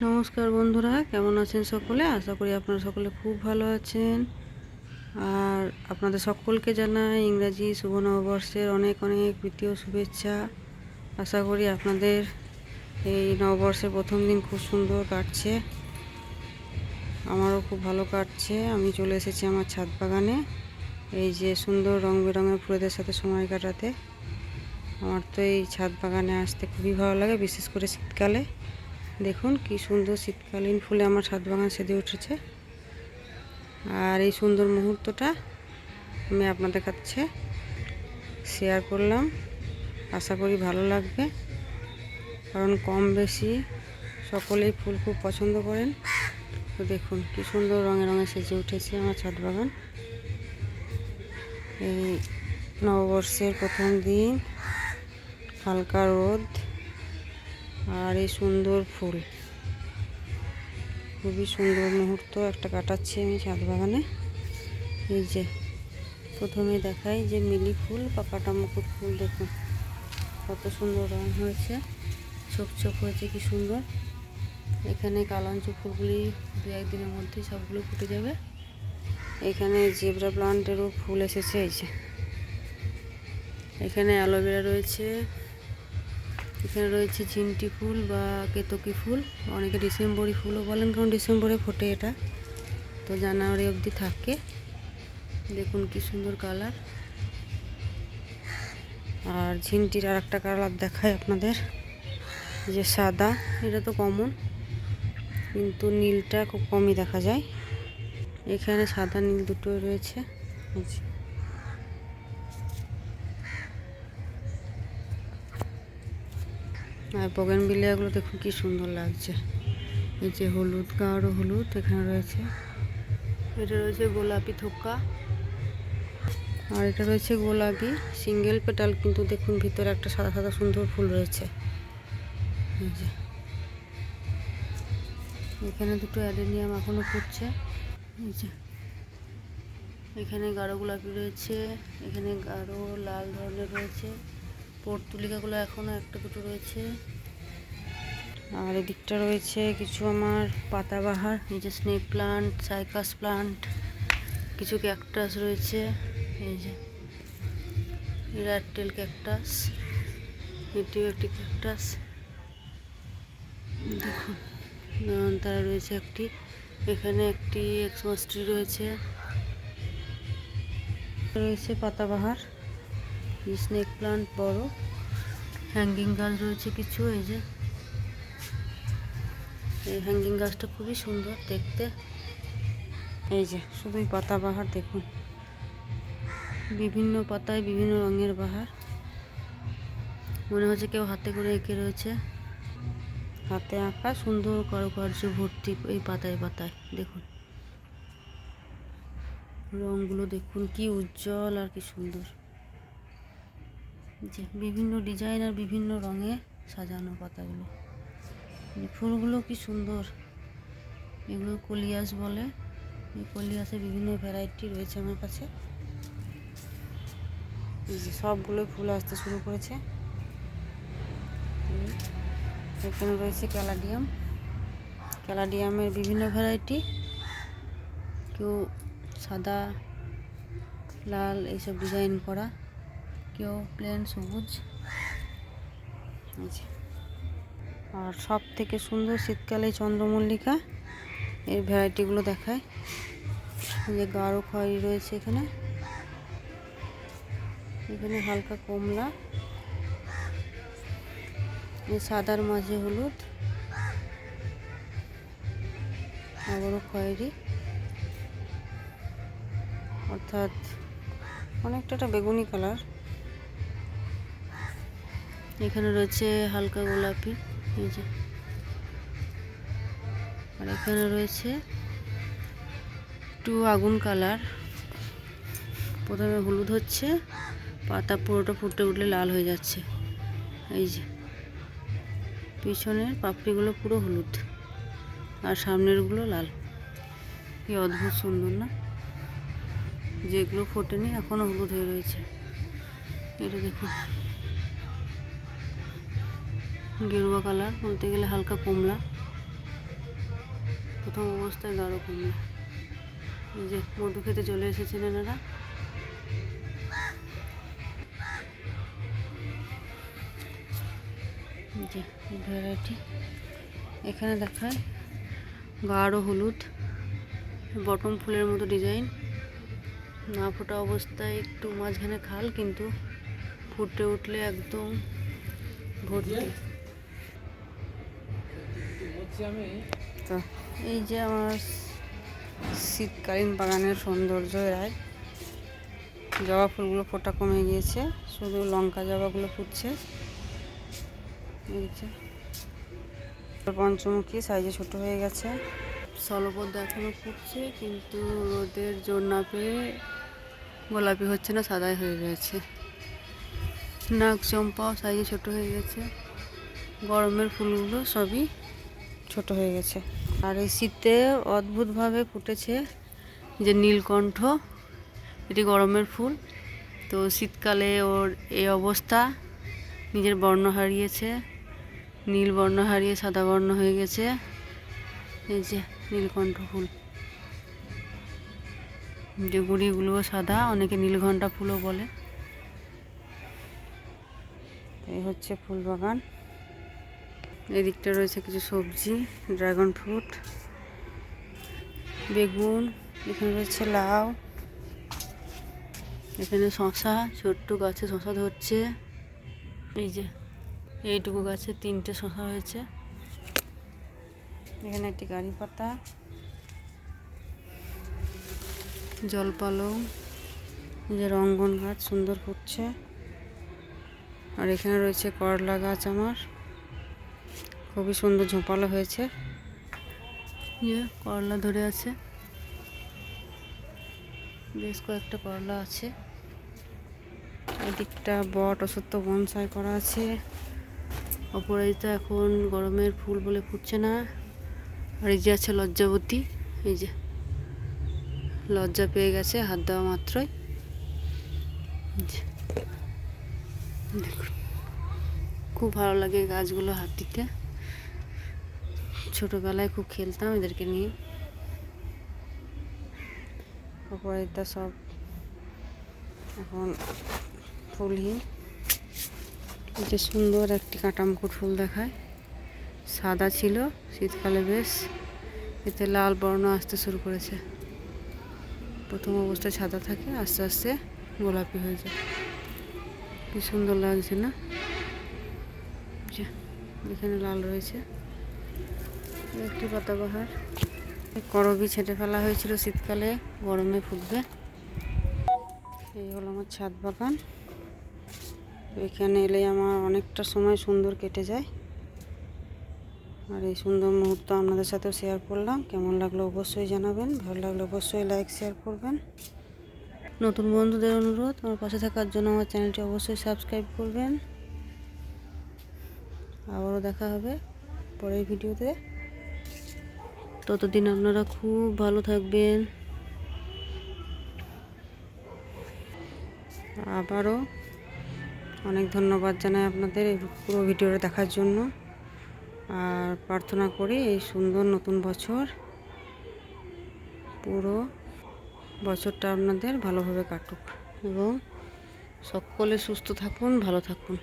নমস্কার বন্ধুরা, কেমন আছেন সকলে? আশা করি আপনারা সকলে খুব ভালো আছেন। আর আপনাদের সকলকে জানাই ইংরাজি শুভ নববর্ষের অনেক অনেক প্রীতীয় শুভেচ্ছা। আশা করি আপনাদের এই নববর্ষের প্রথম দিন খুব সুন্দর কাটছে। আমারও খুব ভালো কাটছে। আমি চলে এসেছি আমার ছাদ বাগানে। এই যে সুন্দর রং বেরঙের ফুলেদের সাথে সময় কাটাতে। আমার তো এই ছাদ বাগানে আসতে খুবই ভালো লাগে, বিশেষ করে শীতকালে। দেখুন, কি সুন্দর শীতকালীন ফুলে আমার ছাদ বাগান সেজে উঠেছে। আর এই সুন্দর মুহূর্তটা আমি আপনাদের কাছে শেয়ার করলাম। আশা করি ভালো লাগবে, কারণ কম বেশি সকলেই ফুল খুব পছন্দ করেন। তো দেখুন, কি সুন্দর রঙে রঙে সেজে উঠেছে আমার ছাদ বাগান। এই নববর্ষের প্রথম দিন, হালকা রোদ আর এই সুন্দর ফুল। খুবই সুন্দর মুহূর্ত একটা কাটাচ্ছি আমি ছাদ বাগানে। এই যে, প্রথমে দেখাই যে মিলি ফুল বা কাটা মুকুট ফুল, দেখুন। কত সুন্দর রং হয়েছে, ছোপ ছোপ হয়েছে, কি সুন্দর। এখানে কালাঞ্চ ফুলগুলি দু একদিনের মধ্যে সবগুলো ফুটে যাবে। এখানে জেবরা প্লান্টেরও ফুল এসেছে, এই যে। এখানে অ্যালোভেরা রয়েছে এখানে রয়েছে ঝিনটি ফুল বা কেতকি ফুল। অনেকে ডিসেম্বরি ফুলও বলেন, কারণ ডিসেম্বরে ফোটে এটা। তো জানুয়ারি অবধি থাকে। দেখুন কি সুন্দর কালার। আর ঝিনটির আর একটা কালার দেখায় আপনাদের। যে সাদা, এটা তো কমন, কিন্তু নীলটা খুব কমই দেখা যায়। এখানে সাদা নীল দুটোই রয়েছে। আর বগেন বিলিয়াগুলো দেখুন কি সুন্দর লাগছে। এই যে হলুদ গাঢ় হলুদ এখানে রয়েছে। এটা রয়েছে গোলাপি থোকা। আর এটা রয়েছে গোলাপি সিঙ্গেল পেটাল, কিন্তু দেখুন ভিতরে একটা সাদা সাদা সুন্দর ফুল রয়েছে। এখানে দুটো অ্যাডেনিয়াম এখনও ফুটছে। এখানে গাঢ় গোলাপি রয়েছে, এখানে গাঢ় লাল ধরনের রয়েছে। পর্তুলিকাগুলো এখনও একটা দুটো রয়েছে। আর এদিকটা রয়েছে কিছু আমার পাতাবাহার এই যে স্নেক প্লান্ট, সাইকাস প্লান্ট, কিছু ক্যাকটাস রয়েছে। এই যে রেডটেল ক্যাকটাস, এটিও একটি ক্যাকটাস। দেখুন তারা রয়েছে একটি, এখানে একটি এক্সমাস ট্রি রয়েছে। রয়েছে পাতাবাহার। স্নেক প্লান্ট বড়। হ্যাঙ্গিং গাছ রয়েছে কিছু, এই যে। এই হ্যাঙ্গিং গাছটা খুবই সুন্দর দেখতে। এই যে, শুধুই পাতা বাহার, দেখুন। বিভিন্ন পাতায় বিভিন্ন রঙের বাহার। মনে হচ্ছে কেউ হাতে করে এঁকে রয়েছে। হাতে আঁকা সুন্দর কারুকার্য ভর্তি এই পাতায় পাতায়, দেখুন। রঙগুলো দেখুন, কি উজ্জ্বল আর কি সুন্দর। যে বিভিন্ন ডিজাইন আর বিভিন্ন রঙে সাজানো পাতাগুলো। ফুলগুলো কি সুন্দর। এগুলো কলিয়াস বলে। এই কলিয়াসের বিভিন্ন ভ্যারাইটি রয়েছে আমার কাছে। সবগুলো ফুল আসতে শুরু করেছে। এখানে রয়েছে ক্যালাডিয়াম। ক্যালাডিয়ামের বিভিন্ন ভ্যারাইটি কেউ সাদা, লাল, এইসব ডিজাইন করা। কেউ প্লেন সবুজ। আর সব থেকে সুন্দর শীতকালে চন্দ্রমল্লিকা, এর ভ্যারাইটিগুলো দেখায়। যে গাঢ় খয়েরি রয়েছে এখানে। এখানে হালকা কমলা। সাদার মাঝে হলুদ। আবারও খয়েরি। অর্থাৎ অনেকটা বেগুনি কালার। এখানে রয়েছে হালকা গোলাপি, এই যে। আর এখানে রয়েছে একটু আগুন কালার। প্রথমে হলুদ হচ্ছে, পাতা পুরোটা ফুটে উঠলে লাল হয়ে যাচ্ছে। এই যে। পিছনের পাপড়িগুলো পুরো হলুদ, আর সামনেরগুলো লাল। কি অদ্ভুত সুন্দর, না? যেগুলো ফোটেনি এখনও হলুদ হয়ে রয়েছে। এটা দেখুন। গেরুয়া কালার বলতে গেলে হালকা কমলা। প্রথম অবস্থায় গাঢ় কমলা। এই যে মধু খেতে চলে এসেছেন এনারা। ভ্যারাইটি। এখানে দেখায় গাঢ় হলুদ, বটম ফুলের মতো ডিজাইন। না ফোটা অবস্থায় একটু মাঝখানে খাল, কিন্তু ফুটে উঠলে একদম ভর্তি। তো এই যে আমার শীতকালীন বাগানের সৌন্দর্য রায় জবা ফুলগুলো ফোটা কমে গিয়েছে শুধু লঙ্কা জবাগুলো ফুটছে। এই যে পঞ্চমুখী সাইজে ছোট হয়ে গেছে। স্থলপদ্ম এখনও ফুটছে কিন্তু রোদের জোর না পেয়ে গোলাপি হচ্ছে না সাদাই হয়ে গেছে। নাক চম্পাও সাইজে ছোট হয়ে গেছে। গরমের ফুলগুলো সবই ছোট হয়ে গেছে। আর এই শীতে অদ্ভুতভাবে ফুটেছে যে নীলকণ্ঠ, এটি গরমের ফুল। তো শীতকালে ওর এই অবস্থা, নিজের বর্ণ হারিয়েছে, নীল বর্ণ হারিয়ে সাদা বর্ণ হয়ে গেছে। এই যে নীলকণ্ঠ ফুল। যে গুড়িগুলো সাদা, অনেকে নীলঘণ্টা ফুলও বলে। এই হচ্ছে ফুল বাগান। এদিকটা রয়েছে কিছু সবজি ড্রাগন ফ্রুট বেগুন, এখানে রয়েছে লাউ, এখানে শশা ছোট্ট গাছে শশা ধরছে, এই যে, এইটুকু গাছে তিনটে শশা হয়েছে। এখানে একটি গাড়ি পাতা জলপালং যে রঙ্গন গাছ সুন্দর করছে আর এখানে রয়েছে করলা গাছ আমার। খুবই সুন্দর ঝোপালো হয়েছে। ইয়ে করলা ধরে আছে। বেশ কয়েকটা করলা আছে। এদিকটা বট অসত্য বনসাই করা আছে। অপরাজিতা এখন গরমের ফুল বলে ফুটছে না। আর এই যে আছে লজ্জাবতী এই যে লজ্জা পেয়ে গেছে হাত দেওয়া মাত্রই। দেখুন খুব ভালো লাগে গাছগুলো হাত দিতে ছোটোবেলায় খুব খেলতাম এদেরকে নিয়ে। অপরাজিতা সব এখন ফুলহীন। যে সুন্দর একটি কাটামকুট ফুল দেখায়। সাদা ছিল, শীতকালে বেশ। এতে লাল বর্ণ আসতে শুরু করেছে। প্রথম অবস্থায় সাদা থাকে, আস্তে আস্তে গোলাপি হয়ে যায়। কি সুন্দর লাগছে না? এখানে লাল রয়েছে। একটি পাতাবাহার। করবি ছেটে ফেলা হয়েছিল শীতকালে, গরমে ফুটবে। এই হলো আমার ছাদ বাগান। এখানে এলে আমার অনেকটা সময় সুন্দর কেটে যায়। আর এই সুন্দর মুহূর্ত আপনাদের সাথেও শেয়ার করলাম। কেমন লাগল অবশ্যই জানাবেন। ভালো লাগলে অবশ্যই লাইক শেয়ার করবেন। নতুন বন্ধুদের অনুরোধ, আমার পাশে থাকার জন্য আমার চ্যানেলটি অবশ্যই সাবস্ক্রাইব করবেন। আবারও দেখা হবে। পরের ভিডিওতে। ততদিন আপনারা খুব ভালো থাকবেন। আবারও অনেক ধন্যবাদ জানাই আপনাদের এই পুরো ভিডিওটা দেখার জন্য। আর প্রার্থনা করি এই সুন্দর নতুন বছর, পুরো বছরটা আপনাদের ভালোভাবে কাটুক। এবং সকলে সুস্থ থাকুন, ভালো থাকুন।